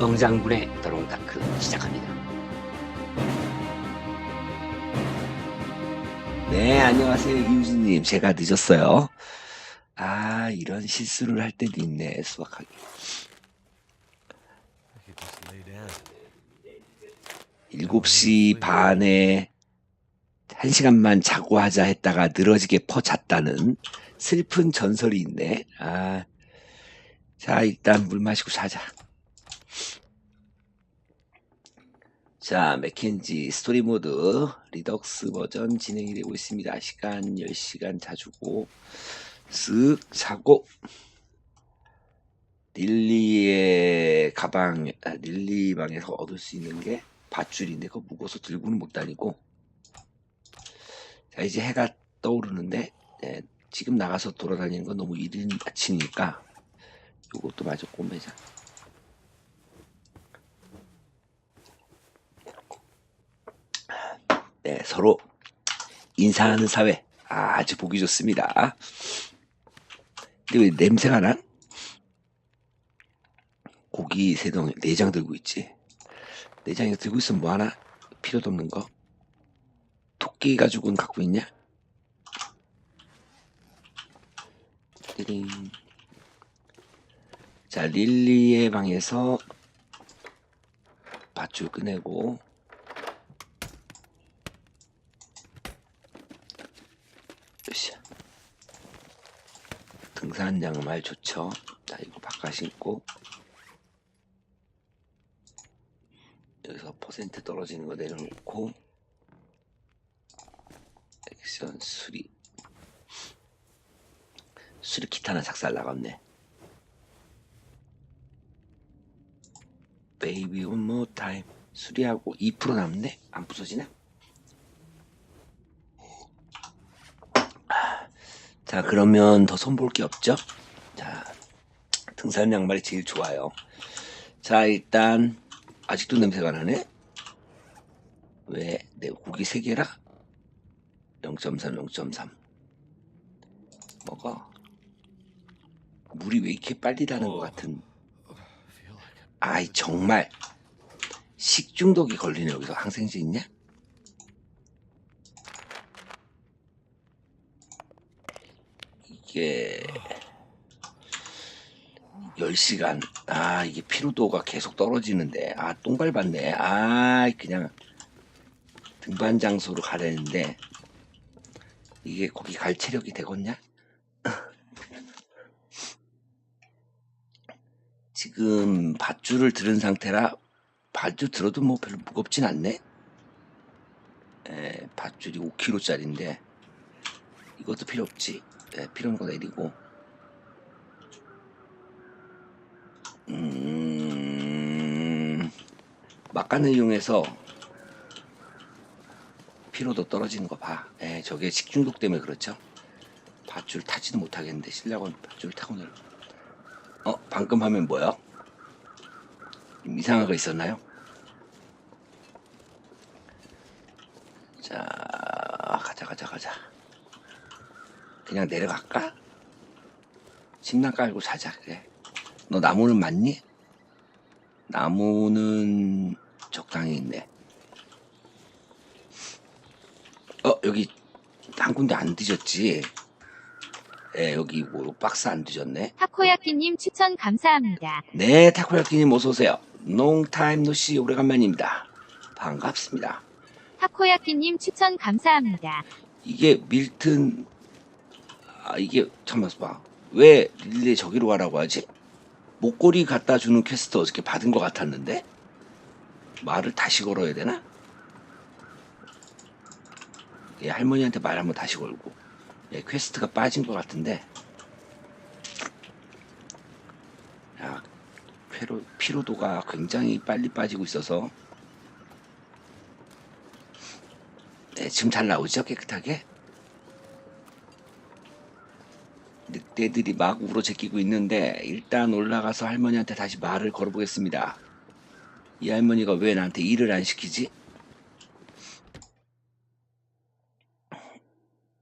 엉장군의 더롱다크 시작합니다. 네, 안녕하세요, 이우진님. 제가 늦었어요. 아, 이런 실수를 할 때도 있네, down. 7시 반에 1시간만 자고 하자 했다가 늘어지게 퍼 잤다는 슬픈 전설이 있네. 아, 자, 일단 물 마시고 자자. 자, 맥켄지 스토리 모드 리덕스 버전 진행이 되고 있습니다. 시간 10시간 자주고 쓱 자고 릴리의 가방, 아, 릴리 방에서 얻을 수 있는 게 밧줄인데 그거 무거워서 들고는 못 다니고 자 이제 해가 떠오르는데 예, 지금 나가서 돌아다니는 건 너무 이른 아침이니까 요것도 마저 꼬매자 네 서로 인사하는 사회 아주 보기 좋습니다 근데 왜 냄새가 나? 고기 세덩 내장 들고 있지 내장이 들고 있으면 뭐 하나? 필요도 없는 거. 토끼 가죽은 갖고 있냐? 띠링. 자, 릴리의 방에서 밧줄 꺼내고 으쌰. 등산 양말 좋죠. 자, 이거 바꿔 신고. 여기서 퍼센트 떨어지는 거 내려놓고. 액션 수리. 수리 기타는 작살 나갔네. One more time. 수리하고 2% 남네? 안 부서지나? 자 그러면 더 손볼 게 없죠? 자 등산 양말이 제일 좋아요 자 일단 아직도 냄새가 나네? 왜? 내 고기 3개라? 0.3, 0.3. 먹어. 물이 왜 이렇게 빨리 다는 것 같은. like I'm 아이, 정말. 식중독이 걸리네, 여기서. 항생제 있냐? 이게. 10시간. 아, 이게 피로도가 계속 떨어지는데. 아, 똥 밟았네. 아, 그냥 등반 장소로 가려는데. 이게 거기 갈 체력이 되겠냐? 지금 밧줄을 들은 상태라 밧줄 들어도 뭐 별로 무겁진 않네. 에, 밧줄이 5kg짜리인데 이것도 필요 없지. 에, 필요한 거 내리고. 음, 막간을 이용해서 피로도 떨어지는 거 봐. 에, 저게 식중독 때문에 그렇죠. 밧줄 타지도 못하겠는데 신랑은 밧줄 타고 내려. 어, 방금 하면 뭐야? 좀 이상한 거 있었나요? 자, 가자, 가자, 가자. 그냥 내려갈까? 침낭 깔고 자자, 그래. 너 나무는 맞니? 나무는 적당히 있네. 어, 여기 한 군데 안 뒤졌지? 예, 여기 뭐 박스 안 뒤졌네. 타코야키님 추천 감사합니다. 네, 타코야키님 어서오세요. 롱타임 노씨 오래간만입니다. 반갑습니다. 타코야키님 추천 감사합니다. 이게 밀튼, 아, 이게, 잠깐만 봐. 왜 릴레이 저기로 가라고 하지? 목걸이 갖다 주는 퀘스트 어저께 받은 것 같았는데? 말을 다시 걸어야 되나? 예, 할머니한테 말 한번 다시 걸고. 예, 퀘스트가 빠진 것 같은데. 야, 피로, 피로도가 굉장히 빨리 빠지고 있어서. 네, 지금 잘 나오죠? 깨끗하게? 늑대들이 막 울어 제끼고 있는데 일단 올라가서 할머니한테 다시 말을 걸어보겠습니다. 이 할머니가 왜 나한테 일을 안 시키지?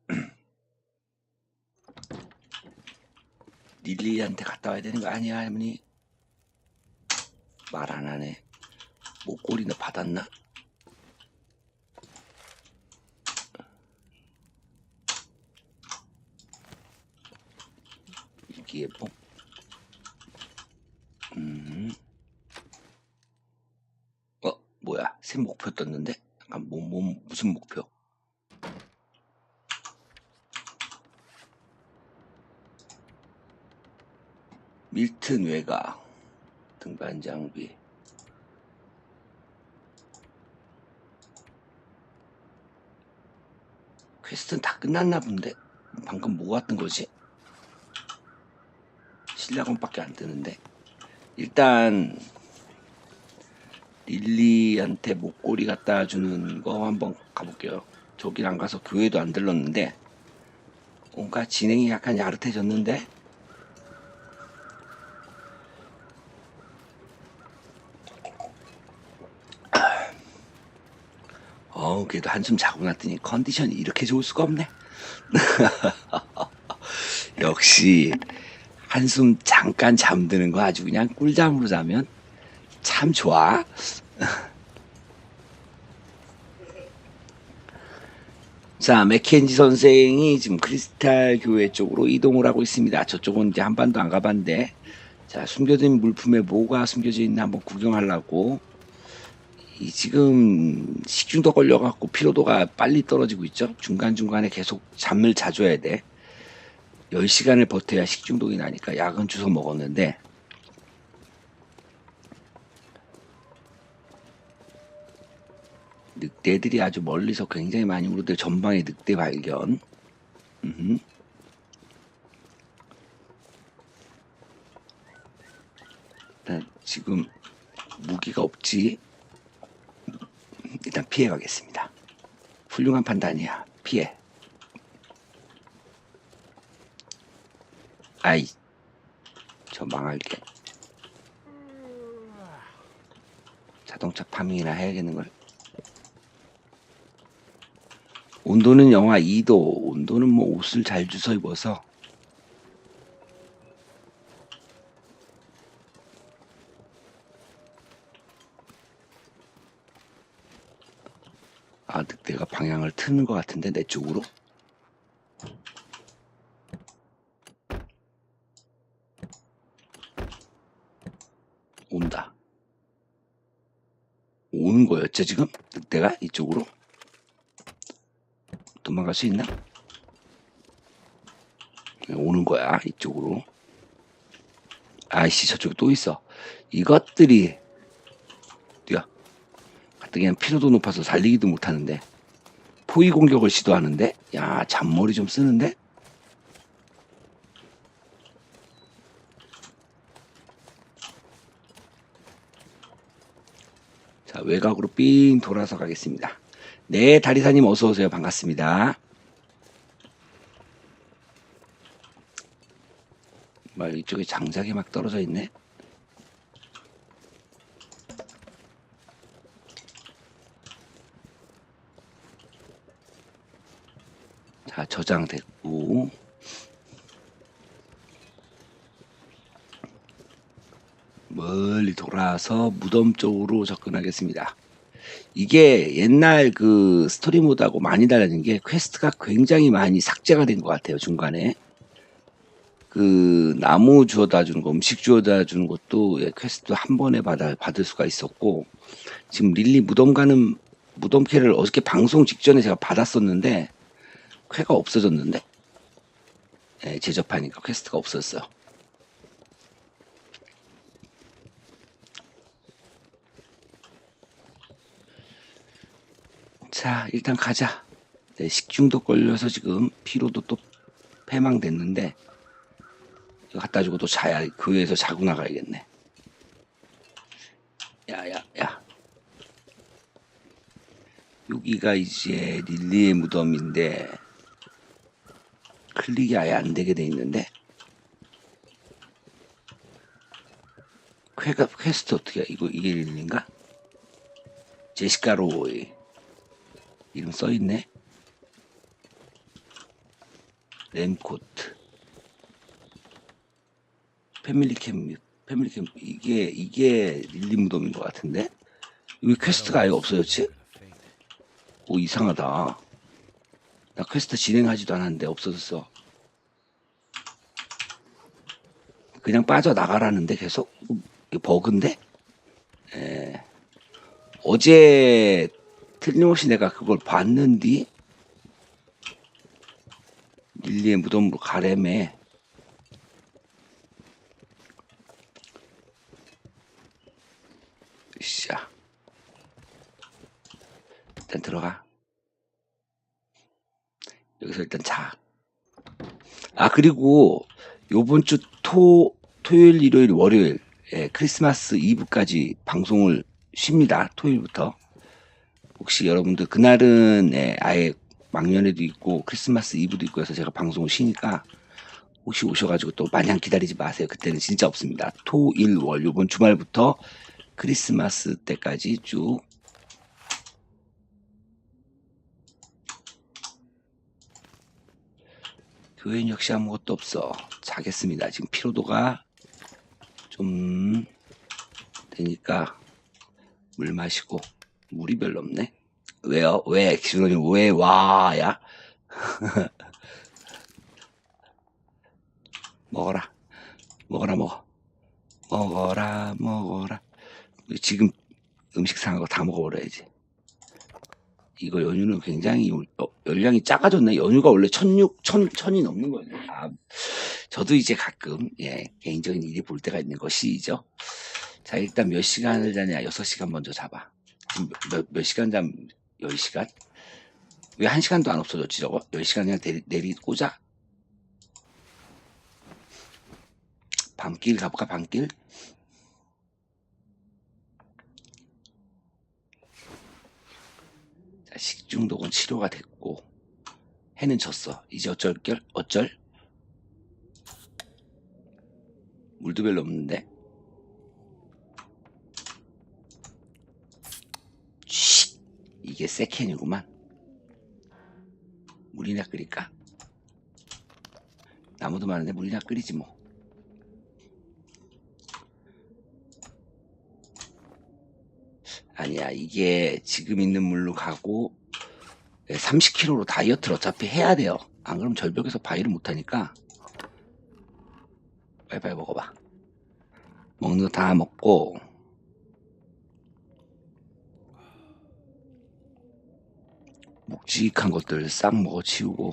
릴리한테 갔다 와야 되는 거 아니야, 할머니? 말 안 하네. 목걸이나 받았나? 뭐? 음. 어, 뭐야? 새 목표 떴는데? 잠깐, 뭐, 뭐, 무슨 목표? 밀튼 외가 등반 장비 퀘스트는 다 끝났나 본데 방금 뭐 같은 거지? 실력원밖에 안 뜨는데 일단 릴리한테 목걸이 갖다 주는 거 한번 가볼게요 저길 안 가서 교회도 안 들렀는데 뭔가 진행이 약간 야릇해졌는데 어, 그래도 한숨 자고 났더니 컨디션이 이렇게 좋을 수가 없네. 역시 한숨 잠깐 잠드는 거 아주 그냥 꿀잠으로 자면 참 좋아. 자, 맥켄지 선생이 지금 크리스탈 교회 쪽으로 이동을 하고 있습니다. 저쪽은 이제 한 번도 안 가봤는데, 자, 숨겨진 물품에 뭐가 숨겨져 있나 한번 구경하려고 이 지금 식중독 걸려갖고 피로도가 빨리 떨어지고 있죠. 중간중간에 계속 잠을 자줘야 돼. 10시간을 버텨야 식중독이 나니까 약은 주워 먹었는데 늑대들이 아주 멀리서 굉장히 많이 우르들 전방에 늑대 발견. 음흠. 일단 지금 무기가 없지. 일단 피해 가겠습니다. 훌륭한 판단이야. 피해. 아이, 저 망할게. 자동차 파밍이나 해야겠는걸. 온도는 영하 2도. 온도는 뭐 옷을 잘 주워 입어서. 아, 늑대가 방향을 트는 것 같은데, 내 쪽으로? 온다. 거였죠, 지금? 늑대가 이쪽으로? 도망갈 수 있나? 네, 오는 거야, 이쪽으로. 아이씨, 저쪽에 또 있어. 이것들이, 뛰어. 가뜩 그냥 피로도 높아서 살리기도 못하는데. 포위 공격을 시도하는데? 야, 잔머리 좀 쓰는데? 외곽으로 삥 돌아서 가겠습니다. 네, 다리사님 어서 오세요. 반갑습니다. 말 이쪽에 장작이 막 떨어져 있네. 자, 저장됐고. 멀리 돌아서 무덤 쪽으로 접근하겠습니다. 이게 옛날 그 스토리 모드하고 많이 달라진 게 퀘스트가 굉장히 많이 삭제가 된 것 같아요, 중간에. 그 나무 주워다 주는 거, 음식 주워다 주는 것도 예, 퀘스트 한 번에 받아, 받을 수가 있었고, 지금 릴리 무덤 가는 무덤 캐를 어저께 방송 직전에 제가 받았었는데, 퀘가 없어졌는데? 예, 제접하니까 퀘스트가 없었어요. 자, 일단 가자. 네, 식중독 걸려서 지금 피로도 또 패망됐는데, 갖다 주고 또 자야, 교회에서 자고 나가야겠네. 야, 야, 야. 여기가 이제 릴리의 무덤인데, 클릭이 아예 안 되게 돼 있는데, 퀘가, 퀘스트 어떻게, 이거, 이게 릴리인가? 제시카 로이. 이름 써있네. 램코트. 패밀리 캠, 패밀리 캠프 이게 이게 릴리 무덤인 것 같은데 왜 퀘스트가 아예 없어졌지? 오 이상하다. 나 퀘스트 진행하지도 않았는데 없어졌어. 그냥 빠져 나가라는데 계속 버그인데? 예. 어제 틀림없이 내가 그걸 봤는디 릴리의 무덤으로 가래매 샤 일단 들어가 여기서 일단 자. 아 그리고 요번 주 토, 토요일, 일요일, 월요일 예, 크리스마스 이브까지 방송을 쉽니다. 토요일부터. 혹시 여러분들 그날은 예, 아예 막년에도 있고 크리스마스 이브도 있고 해서 제가 방송을 쉬니까 혹시 오셔가지고 또 마냥 기다리지 마세요. 그때는 진짜 없습니다. 토, 일, 월 요번 주말부터 크리스마스 때까지 쭉 교회는 역시 아무것도 없어. 자겠습니다. 지금 피로도가 좀 되니까 물 마시고 물이 별로 없네. 왜요? 왜? 기준원이 왜 와야? 먹어라. 먹어라 먹어. 먹어라 먹어라. 지금 음식 상하고 다 먹어버려야지. 이거 연유는 굉장히 열- 어, 열량이 작아졌네. 연유가 원래 천육, 천, 천이 넘는 거예요. 아, 저도 이제 가끔, 예, 개인적인 일이 볼 때가 있는 것이죠. 자, 일단 몇 시간을 자냐? 6시간 먼저 잡아. 몇, 몇 시간 잠? 10시간? 왜 1시간도 안 없어졌지, 저거? 10시간 그냥 내리, 내리 꽂아? 밤길 가볼까, 밤길? 자, 식중독은 치료가 됐고 해는 졌어. 이제 어쩔 결 어쩔? 물도 별로 없는데. 이게 세캔이구만. 물이나 끓일까? 나무도 많은데 물이나 끓이지 뭐. 아니야, 이게 지금 있는 물로 가고 30kg로 다이어트를 어차피 해야 돼요. 안 그러면 절벽에서 바위를 못 하니까 빨리빨리 먹어봐. 먹는 거 다 먹고 묵직한 것들 싹 먹어 치우고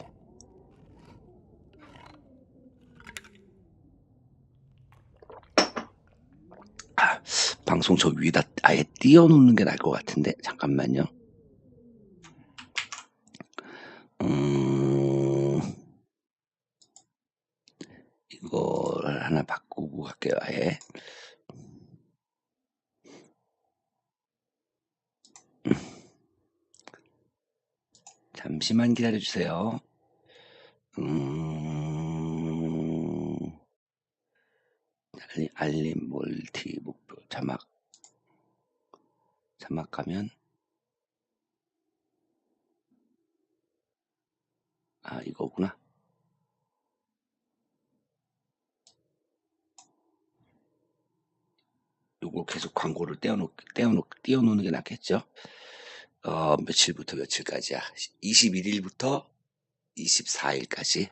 아, 방송 저 위에다 아예 띄워놓는 게 나을 것 같은데 잠깐만요. 음, 이걸 하나 바꾸고 갈게요. 아예. 잠시만 기다려주세요. 음, 알림, 멀티 목표 자막 자막 가면 아 이거구나. 요거 계속 광고를 떼어놓 떼어놓 띄워놓는 게 낫겠죠. 어 며칠부터 며칠까지야? 21일부터 24일까지.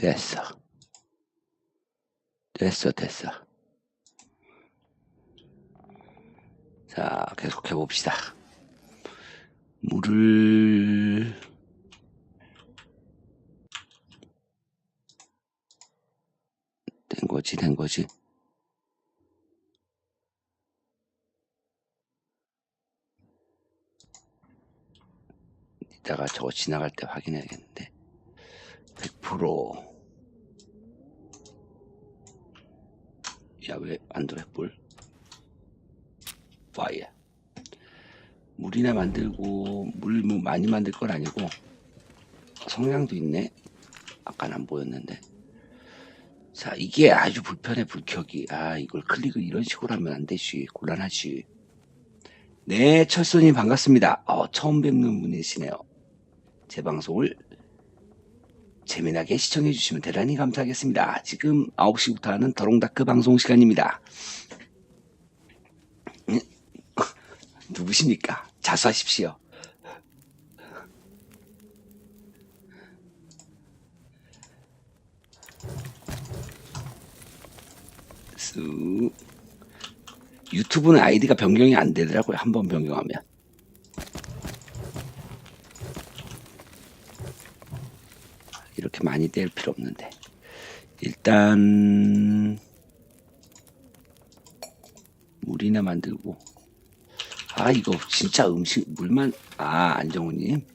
됐어. 됐어, 됐어. 자, 계속해 봅시다. 물을 된 거지, 된 거지. 이따가 저거 지나갈 때 확인해야겠는데. 100% 야, 왜안 들어, 볼? 파이어. 물이나 만들고, 물 뭐 많이 만들 건 아니고, 성냥도 있네? 아까는 안 보였는데. 자, 이게 아주 불편해, 불켜기. 아, 이걸 클릭을 이런 식으로 하면 안 되지. 곤란하지. 네, 철수님 반갑습니다. 어, 처음 뵙는 분이시네요. 제 방송을 재미나게 시청해 주시면 대단히 감사하겠습니다. 지금 9시부터 하는 더롱다크 방송 시간입니다. 음, 누구십니까? 자수하십시오. 쑥. 유튜브는 아이디가 변경이 안 되더라고요. 한번 변경하면. 이렇게 많이 뗄 필요 없는데. 일단 물이나 만들고 아 이거 진짜 음식 물만 아 안정우님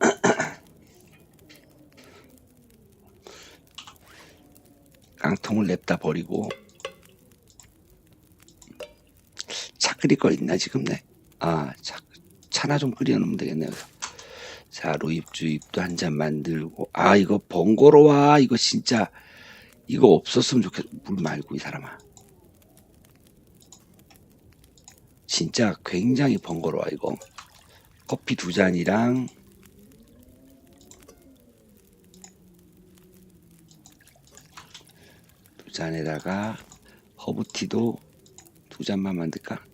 깡통을 냅다 버리고 차 끓일 거 있나 지금 네? 아 차, 차나 좀 끓여 놓으면 되겠네요 자 로입주입도 한 잔 만들고. 아 이거 번거로워. 이거 진짜 이거 없었으면 좋겠 물 말고 이 사람아. 진짜 굉장히 번거로워 이거. 커피 두 잔이랑 두 잔에다가 허브티도 두 잔만 만들까?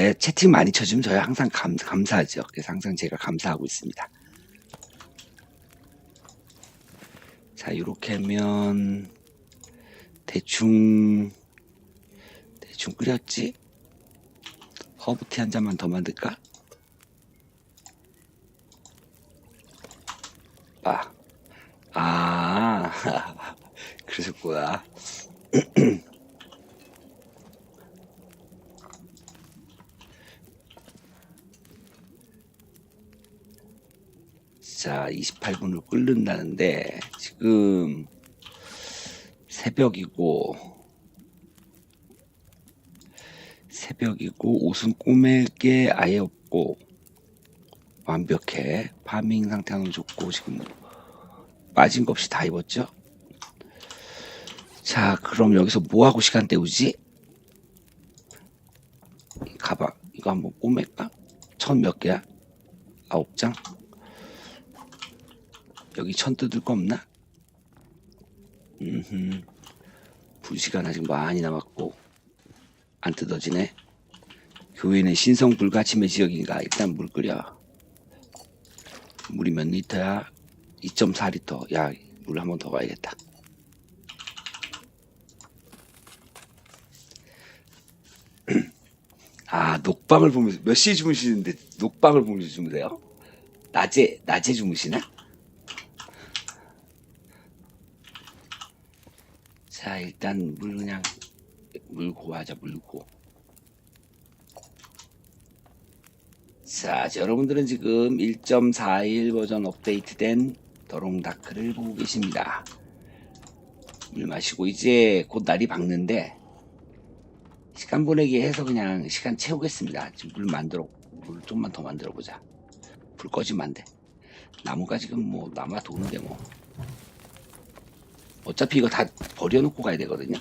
네, 채팅 많이 쳐주면 저희 항상 감, 감사하죠. 그래서 항상 제가 감사하고 있습니다. 자, 이렇게 하면 대충 대충 끓였지? 허브티 한 잔만 더 만들까? 아, 아, 그러셨구나. 자, 28분을 끓는다는데, 지금, 새벽이고, 새벽이고, 옷은 꾸밀 게 아예 없고, 완벽해. 파밍 상태는 좋고, 지금, 빠진 거 없이 다 입었죠? 자, 그럼 여기서 뭐하고 시간 때우지? 이 가방, 이거 한번 꼬맬까? 천 몇 개야? 아홉 장? 여기 천 뜯을 거 없나? 음, 불시간 아직 많이 남았고 안 뜯어지네. 교회는 신성 불가침의 지역이니까 일단 물 끓여. 물이 몇 리터야? 2.4리터. 야, 물 한 번 더 가야겠다. 아, 녹방을 보면서 몇 시에 주무시는데 녹방을 보면서 주무세요? 낮에 낮에 주무시나? 자, 일단 물 그냥 물고 하자, 물고. 자, 자, 여러분들은 지금 1.41 버전 업데이트된 더롱다크를 보고 계십니다. 물 마시고 이제 곧 날이 밝는데 시간 보내기 해서 그냥 시간 채우겠습니다. 지금 물 만들어 물 좀만 더 만들어 보자. 불 꺼지면 안 돼. 나무가 지금 뭐 남아 도는데 뭐. 어차피 이거 다 버려놓고 가야 되거든요.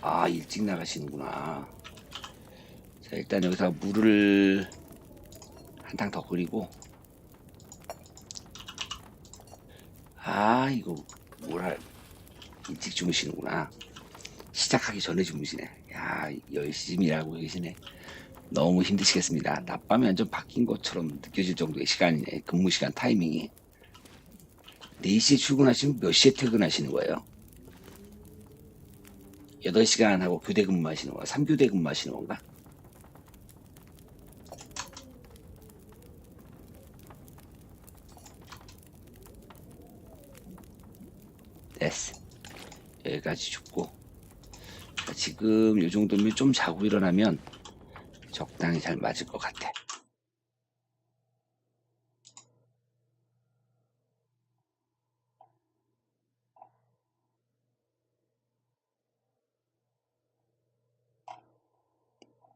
아 일찍 나가시는구나. 자 일단 여기서 물을 한 탕 더 끓이고 아 이거 뭐라 일찍 주무시는구나. 시작하기 전에 주무시네. 야 열심히 일하고 계시네. 너무 힘드시겠습니다. 낮밤이 완전 바뀐 것처럼 느껴질 정도의 시간이네. 근무 시간 타이밍이. 4시에 출근하시면 몇 시에 퇴근하시는 거예요? 8시간 하고 교대 근무하시는 거야? 3교대 근무하시는 건가? 됐어. 여기까지. 자, 지금 이 정도면 좀 자고 일어나면 적당히 잘 맞을 것 같아.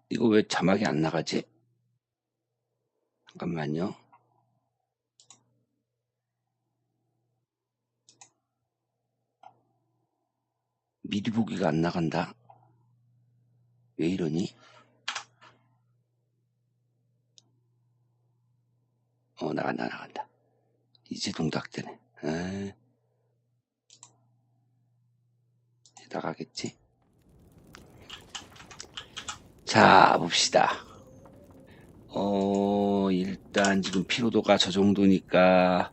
이거 왜 자막이 안 나가지? 잠깐만요. 미리 보기가 안 나간다. 왜 이러니? 어, 나간다, 나간다. 이제 동작되네. 에이. 나가겠지? 자, 봅시다. 어, 일단 지금 피로도가 저 정도니까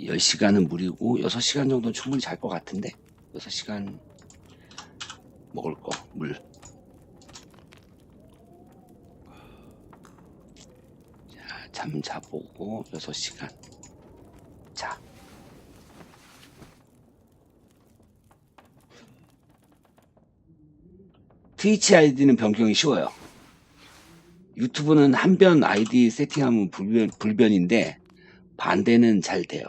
10시간은 무리고 6시간 정도는 충분히 잘 것 같은데 6시간 먹을 거, 물. 자, 잠 자보고 6시간. 트위치 아이디는 변경이 쉬워요. 유튜브는 한 변 아이디 세팅하면 불변, 불변인데 반대는 잘 돼요.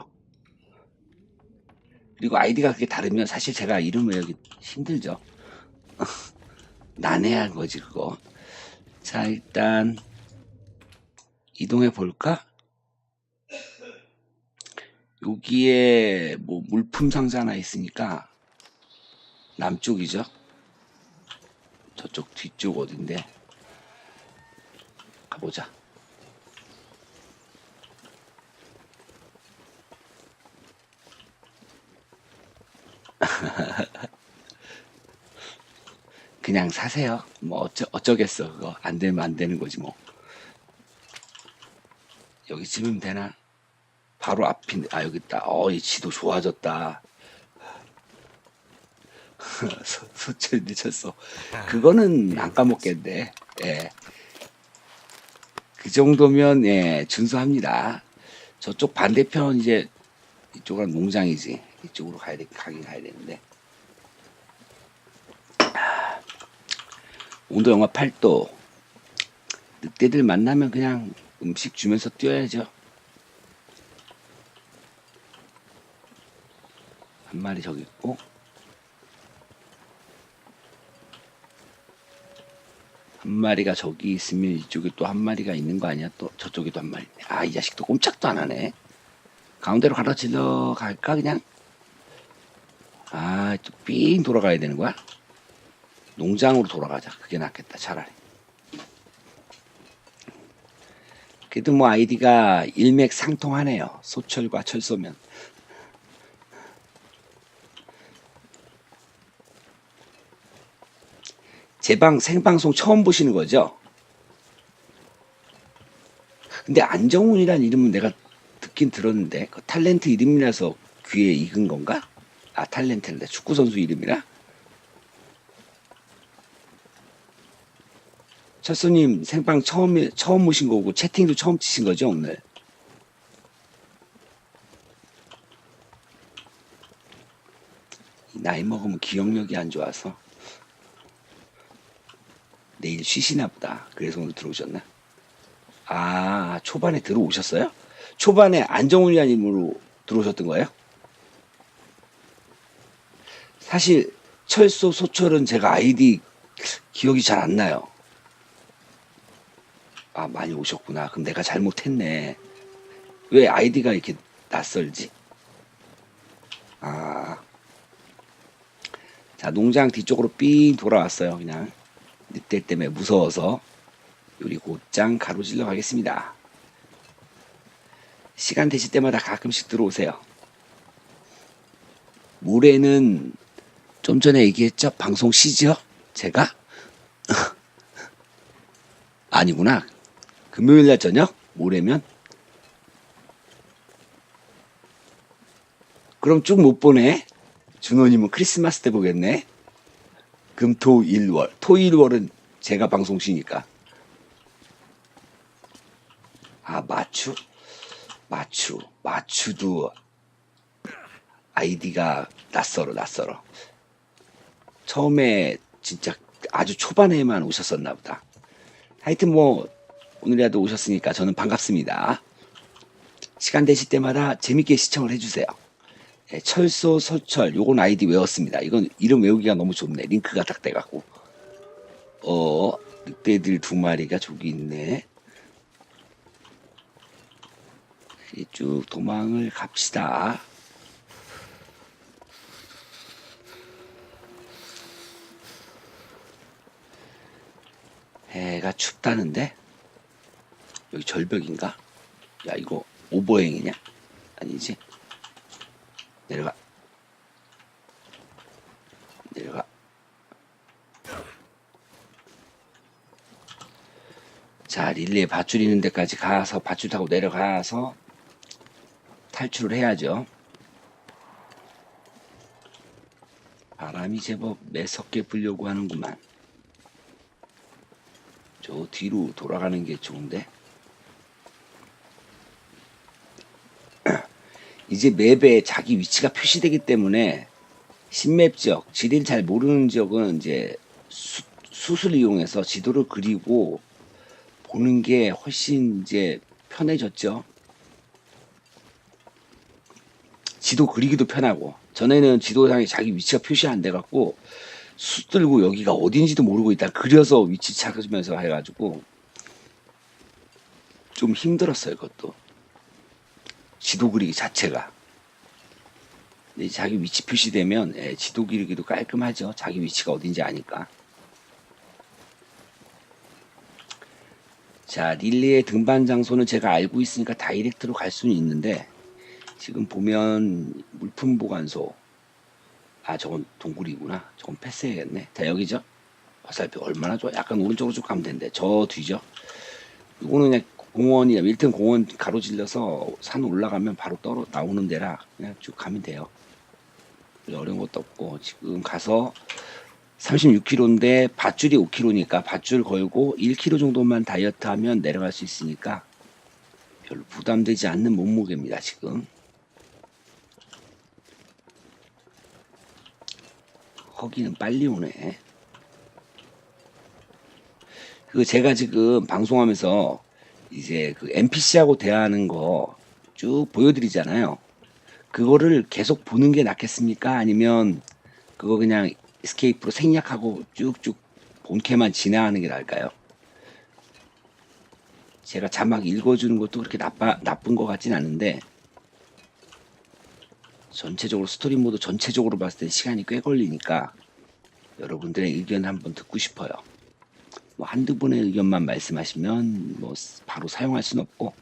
그리고 아이디가 그렇게 다르면 사실 제가 이름 외우기 힘들죠. 난해한 거지 그거. 자 일단 이동해 볼까? 여기에 뭐 물품 상자 하나 있으니까 남쪽이죠. 저쪽 뒤쪽 어딘데? 가보자. 그냥 사세요. 뭐 어쩌, 어쩌겠어. 그거 안 되면 안 되는 거지 뭐. 여기 집으면 되나? 바로 앞인데 아 여기 있다. 어, 이 지도 좋아졌다. 소, 소철 미쳤어. 그거는 안 까먹겠네. 예. 그 정도면 예, 준수합니다. 저쪽 반대편 이제 이쪽은 농장이지. 이쪽으로 가야 돼, 가긴 가야 되는데. 아, 온도 영하 8도. 늑대들 만나면 그냥 음식 주면서 뛰어야죠. 한 마리 저기 있고. 마리가 저기 있으면 이쪽에 또 한 마리가 있는 거 아니야? 또 저쪽에도 한 마리. 아, 이 자식도 꼼짝도 안 하네. 가운데로 가로질러 갈까, 그냥? 아, 또 삥 돌아가야 되는 거야? 농장으로 돌아가자. 그게 낫겠다, 차라리. 그래도 뭐 아이디가 일맥상통하네요. 소철과 철소면. 제 방 생방송 처음 보시는 거죠? 근데 안정훈이란 이름은 내가 듣긴 들었는데 그 탤런트 이름이라서 귀에 익은 건가? 아 탤런트인데 축구 선수 이름이라? 철수님 생방 처음 처음 오신 거고 채팅도 처음 치신 거죠 오늘? 나이 먹으면 기억력이 안 좋아서 내일 쉬시나 보다. 그래서 오늘 들어오셨나? 아, 초반에 들어오셨어요? 초반에 안정훈이라는 이름으로 들어오셨던 거예요? 사실 철소 소철은 제가 아이디 기억이 잘 안 나요. 아, 많이 오셨구나. 그럼 내가 잘못했네. 왜 아이디가 이렇게 낯설지? 아. 자, 농장 뒤쪽으로 삥 돌아왔어요. 그냥. 늑대 때문에 무서워서 요리 곧장 가로질러 가겠습니다. 시간 되실 때마다 가끔씩 들어오세요. 모레는 좀 전에 얘기했죠? 방송 쉬죠? 제가? 아니구나. 금요일 날 저녁? 모레면? 그럼 쭉 못 보네. 준호님은 크리스마스 때 보겠네. 금, 토, 일, 월. 토, 일, 월은 제가 방송 쉬니까. 아, 마추? 마추. 마추도 아이디가 낯설어, 낯설어. 처음에 진짜 아주 초반에만 오셨었나 보다. 하여튼 뭐 오늘이라도 오셨으니까 저는 반갑습니다. 시간 되실 때마다 재밌게 시청을 해주세요. 예, 철소 서철 요건 아이디 외웠습니다. 이건 이름 외우기가 너무 좋네. 링크가 딱 돼갖고 어 늑대들 두 마리가 저기 있네. 이쭉 도망을 갑시다. 해가 춥다는데 여기 절벽인가? 야 이거 오버행이냐? 아니지? 내려가. 내려가. 자 릴리에 밧줄 있는 데까지 가서 밧줄 타고 내려가서 탈출을 해야죠. 바람이 제법 매섭게 불려고 하는구만. 저 뒤로 돌아가는 게 좋은데 이제 맵에 자기 위치가 표시되기 때문에 신맵 지역, 지리를 잘 모르는 지역은 이제 수, 숫을 이용해서 지도를 그리고 보는 게 훨씬 이제 편해졌죠. 지도 그리기도 편하고 전에는 지도상에 자기 위치가 표시 안 돼갖고 숫 들고 여기가 어딘지도 모르고 있다 그려서 위치 찾으면서 해가지고 좀 힘들었어요 그것도 지도 그리기 자체가. 자기 위치 표시되면 예, 지도 그리기도 깔끔하죠. 자기 위치가 어딘지 아니까. 자 릴리의 등반 장소는 제가 알고 있으니까 다이렉트로 갈 수는 있는데 지금 보면 물품 보관소. 아 저건 동굴이구나. 저건 패스해야겠네. 자 여기죠? 화살표 얼마나 좋아. 약간 오른쪽으로 쭉 가면 되는데 저 뒤죠? 이거는 그냥 공원이야. 밀턴 공원 가로질러서 산 올라가면 바로 떨어 나오는 데라 그냥 쭉 가면 돼요. 어려운 것도 없고 지금 가서 36km인데 밧줄이 5km니까 밧줄 걸고 1km 정도만 다이어트 하면 내려갈 수 있으니까 별로 부담되지 않는 몸무게입니다 지금. 거기는 빨리 오네. 그 제가 지금 방송하면서 이제 그 NPC하고 대화하는 거 쭉 보여드리잖아요. 그거를 계속 보는 게 낫겠습니까? 아니면 그거 그냥 에스케이프로 생략하고 쭉쭉 본캐만 진행하는 게 나을까요? 제가 자막 읽어주는 것도 그렇게 나빠, 나쁜 것 같진 않은데 전체적으로 스토리 모드 전체적으로 봤을 때 시간이 꽤 걸리니까 여러분들의 의견 한번 듣고 싶어요. 뭐 한두 분의 의견만 말씀하시면 뭐 바로 사용할 수는 없고